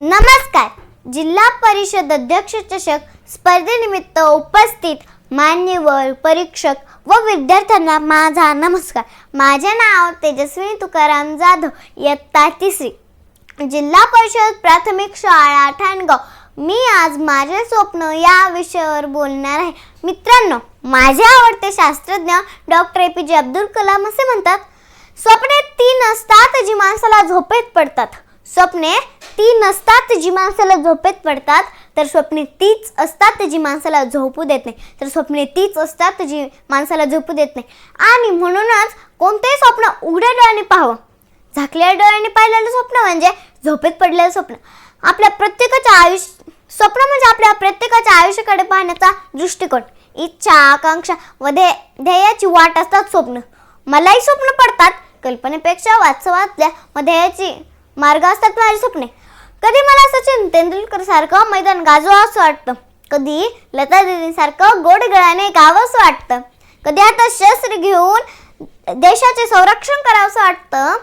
नमस्कार. जिल्हा परिषद अध्यक्ष चषक स्पर्धेनिमित्त उपस्थित मान्यवर परीक्षक व विद्यार्थ्यांना माझा नमस्कार. माझे नाव तेजस्विनी तुकाराम जाधव इयत्ता तिसरी. जिल्हा परिषद प्राथमिक शाळा ठाणगाव. मी आज माझे स्वप्न या विषयावर बोलणार आहे. मित्रांनो माझे आवडते शास्त्रज्ञ डॉक्टर ए पी जे अब्दुल कलाम असे म्हणतात स्वप्ने तीन असतात जी माणसाला झोपेत पडतात. स्वप्ने ती नसतात जी माणसाला झोपेत पडतात तर स्वप्ने तीच असतात जी माणसाला झोपू देत नाही. तर स्वप्ने तीच असतात जी माणसाला झोपू देत नाही. आणि म्हणूनच कोणतेही स्वप्न उघड्या डोळ्याने पाहावं. झाकलेल्या डोळ्याने पाहिलेलं स्वप्न म्हणजे झोपेत पडलेलं स्वप्न. आपल्या प्रत्येकाच्या आयुष्य स्वप्न म्हणजे आपल्या प्रत्येकाच्या आयुष्याकडे पाहण्याचा दृष्टिकोन. इच्छा आकांक्षा व ध्ये ध्येयाची वाट असतात स्वप्न. मलाही स्वप्न पडतात कल्पनेपेक्षा वास्तवातल्या व ध्येयाची मार्ग असतात माझे स्वप्ने. कधी मला सचिन तेंडुलकर सारखं मैदान गाजवावं असं वाटतं? कधी लता दिदींसारखं गोड गळाने गावं असं वाटतं? कधी आता शस्त्र घेऊन देशाचे संरक्षण करावं असं वाटतं?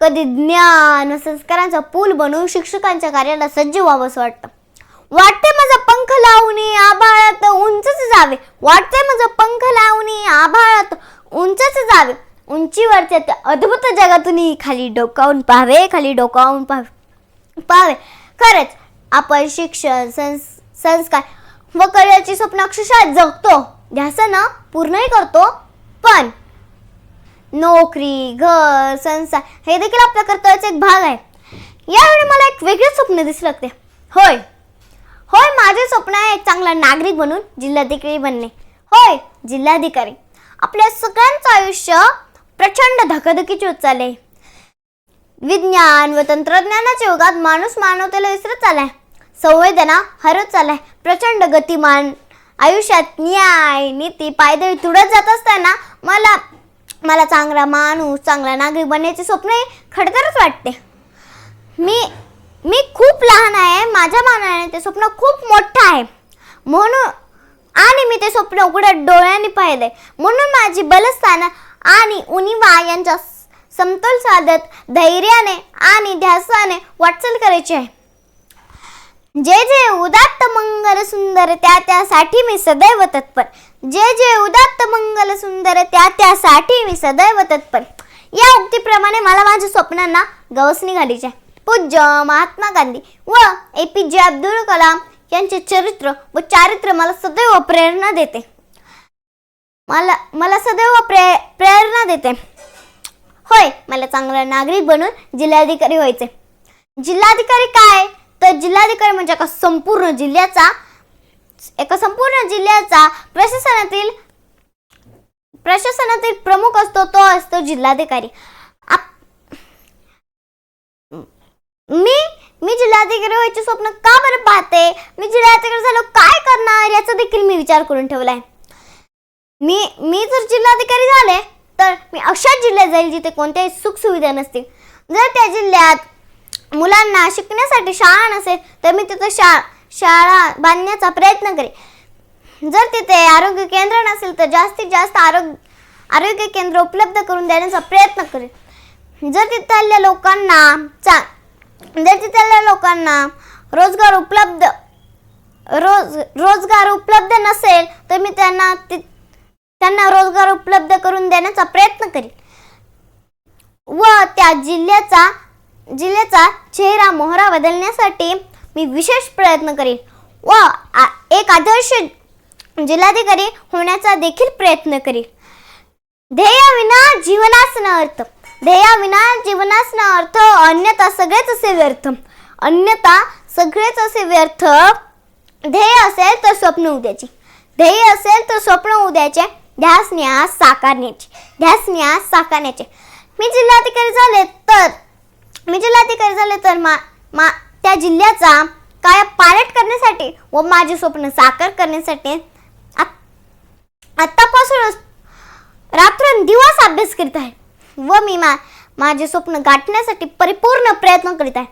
कधी ज्ञान संस्कारांचा पूल बनवून शिक्षकांच्या कार्याला सज्ज व्हावं असं वाटतं? वाटते माझा पंख लावून आभाळात उंचच जावे. वाटते माझा पंख लावून आभाळात उंचच जावे. उंचीवरच्या त्या अद्भुत जगातून खाली डोकावून पाहावे खाली डोकावून पाहावे. पाहावे. खरंच आपण शिक्षण संस संस्कार व करिअरची स्वप्न अक्षरशः जगतो. ध्यासानं पूर्णही करतो. पण नोकरी घर संसार हे देखील आपल्या कर्तव्याचा एक भाग आहे. यावेळी मला एक वेगळेच स्वप्न दिसू लागते. होय. होय माझे स्वप्न आहे एक चांगला नागरिक बनून जिल्हाधिकारी बनणे. होय जिल्हाधिकारी. आपल्या सगळ्यांचं आयुष्य प्रचंड धकाधकीचे होत चालले विज्ञान व तंत्रज्ञानाच्या युगात माणूस मानवतेला विसरत चालाय संवेदना हरत चालाय प्रचंड गतिमान आयुष्यात न्याय नीती पायदळी तुडत जात असताना मला मला चांगला माणूस चांगला नागरिक बनण्याचे स्वप्न खडतरच वाटते. मी मी खूप लहान आहे माझ्या मानाने ते स्वप्न खूप मोठं आहे. म्हणून आणि मी ते स्वप्न उघड्या डोळ्याने पाहिले म्हणून माझी बलस्थानं आणि उनिवा यांच्या समतोल साधत धैर्याने आणि ध्यासाने वाटचाल करायची आहे. जे जे उदात्त मंगल सुंदर त्या त्यासाठी मी सदैव तत्पर. जे जे उदात्त मंगल सुंदर त्या त्यासाठी मी सदैव तत्पर. या उक्तीप्रमाणे मला माझ्या स्वप्नांना गवसणी घालायची आहे पूज्य महात्मा गांधी व ए पी जे अब्दुल कलाम यांचे चरित्र व चारित्र्य मला सदैव प्रेरणा देते. मला मला सदैव प्रे प्रेरणा देते. होय मला चांगला नागरिक बनून जिल्हाधिकारी व्हायचे जिल्हाधिकारी काय? तर जिल्हाधिकारी म्हणजे एका संपूर्ण जिल्ह्याचा एका संपूर्ण जिल्ह्याचा प्रशासनातील प्रशासनातील प्रमुख असतो तो असतो जिल्हाधिकारी. आप मी मी जिल्हाधिकारी व्हायचे स्वप्न का बरं पाहते? मी जिल्हाधिकारी झालो काय करणार? याचा देखील मी विचार करून ठेवलाय. मी मी जर जिल्हाधिकारी झाले तर मी अशा जिल्ह्यात जाईल जिथे कोणत्याही सुखसुविधा नसतील. जर त्या जिल्ह्यात मुलांना शिकण्यासाठी शाळा नसेल तर मी तिथं शा शाळा बांधण्याचा प्रयत्न करेन. जर तिथे आरोग्य केंद्र नसेल तर जास्तीत जास्त आरोग्य आरोग्य केंद्र उपलब्ध करून देण्याचा प्रयत्न करेन. जर तिथल्या लोकांना चा जर तिथल्या लोकांना रोजगार उपलब्ध रोज रोजगार उपलब्ध नसेल तर मी त्यांना ति त्यांना रोजगार उपलब्ध करून देण्याचा प्रयत्न करील व त्या जिल्ह्याचा जिल्ह्याचा चेहरा मोहरा बदलण्यासाठी मी विशेष प्रयत्न करेन. व आ- एक आदर्श जिल्हाधिकारी होण्याचा देखील प्रयत्न करेन. ध्येयाविना जीवनास न अर्थ. ध्येयाविना जीवनास न अर्थ अन्यथा सगळेच असे व्यर्थ. अन्यथा सगळेच असे व्यर्थ. ध्येय असेल तर स्वप्न उद्याचे. ध्येय असेल तर स्वप्न उद्याचे. ध्यास न्यास साकारण्याचे. ध्यास न्यास साकारण्याचे. मी जिल्हाधिकारी झाले तर मी जिल्हाधिकारी झाले तर मा मा त्या जिल्ह्याचा काय पालट करण्यासाठी व माझे स्वप्न साकार करण्यासाठी आत्तापासूनच रात्रंदिवस अभ्यास करीत आहे. व मी मा माझे स्वप्न गाठण्यासाठी परिपूर्ण प्रयत्न करीत आहे.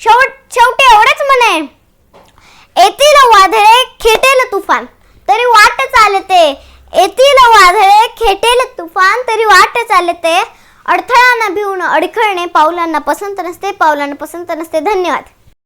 शेवट शेवटी एवढेच म्हणे. येतील वादळे खेटेल तुफान. तरी वाट आले ते. वादळे खेटेल तुफान तरी वाट चालते अडथळ्यांना भिवून अडखळणे पावलांना पसंत नसते पावलांना पसंत नसते धन्यवाद